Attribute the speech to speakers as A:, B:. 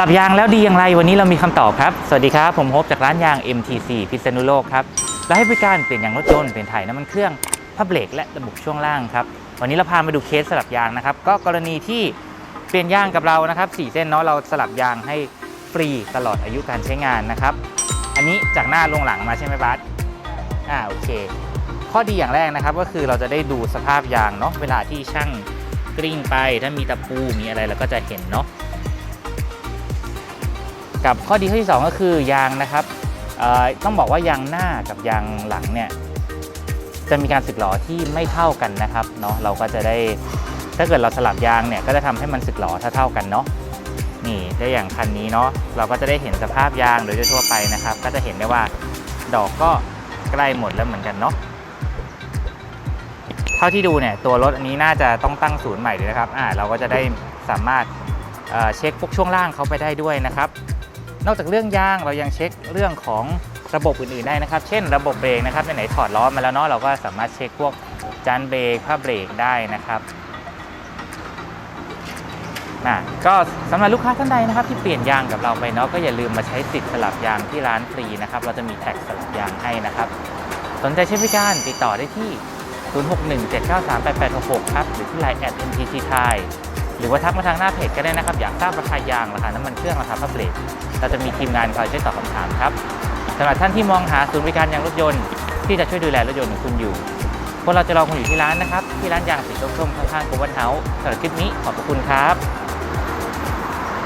A: ลับยางแล้วดีอย่างไรวันนี้เรามีคำตอบครับ สวัสดีครับ ผมโฮปจากร้านยาง MTC พิษณุโลกครับเราให้บริการเปลี่ยนยางรถยนต์เปลี่ยนถ่ายน้ำมันเครื่องผ้าเบรกและระบบช่วงล่างครับวันนี้เราพามาดูเคสสลับยางนะครับก็กรณีที่เปลี่ยนยางกับเรานะครับสี่เส้นเนาะเราสลับยางให้ฟรีตลอดอายุการใช้งานนะครับอันนี้จากหน้าลงหลังมาใช่ไหมบัสอ่าโอเค ข้อดีอย่างแรกนะครับก็คือเราจะได้ดูสภาพยางเนาะเวลาที่ช่างกลิ้งไปถ้ามีตะปูมีอะไรเราก็จะเห็นเนาะ กับข้อดีข้อที่ 2 ก็คือยางนะครับต้องบอกว่ายางหน้ากับยางหลังเนี่ยจะมีการสึกหรอที่ไม่เท่ากันนะครับเนาะเราก็จะได้ถ้าเกิดเราสลับยางเนี่ยก็จะทำให้มันสึกหรอเท่าๆกันเนาะนี่ได้อย่างคันนี้เนาะเราก็จะได้เห็นสภาพยางโดยทั่วไปนะครับ ก็จะเห็นได้ว่าดอกก็ใกล้หมดแล้วเหมือนกันเนาะเท่าที่ดูเนี่ยตัวรถอันนี้น่าจะต้องตั้งศูนย์ใหม่เลยนะครับอ่าเราก็จะได้สามารถเช็คพวกช่วงล่างเขาไปได้ด้วยนะครับ นอกจากเรื่องยางเรายังเช็คเรื่องของระบบอื่นๆได้นะครับ เช่นระบบเบรกนะครับไหนๆถอดล้อมาแล้วเนาะเราก็สามารถเช็คพวกจานเบรกผ้าเบรกได้นะครับนะก็สำหรับลูกค้าท่านใดนะครับ ที่เปลี่ยนยางกับเราไปเนาะก็อย่าลืมมาใช้สิทธิ์สลับยางที่ร้านฟรีนะครับ เราจะมีแท็กสลับยางให้นะครับ สนใจใช้บริการติดต่อได้ที่ 0617938866 ครับ หรือที่ไลน์แอด MTC Thai รือว่าทักมาทางหน้าเพจก็ได้นะครับ อยากทราบราคายางราคาน้ำมันเครื่องราคาพับเบรกเราจะมีทีมงานคอยช่วยตอบคำถามครับสำหรับท่านที่มองหาศูนย์บริการยางรถยนต์ ที่จะช่วยดูแลรถยนต์ของคุณอยู่พวกเราจะรอคุณอยู่ที่ร้านนะครับ ที่ร้านยางสีส้มๆข้างๆโกลบอลเฮาส์สำหรับคลิปนี้ขอบคุณครับ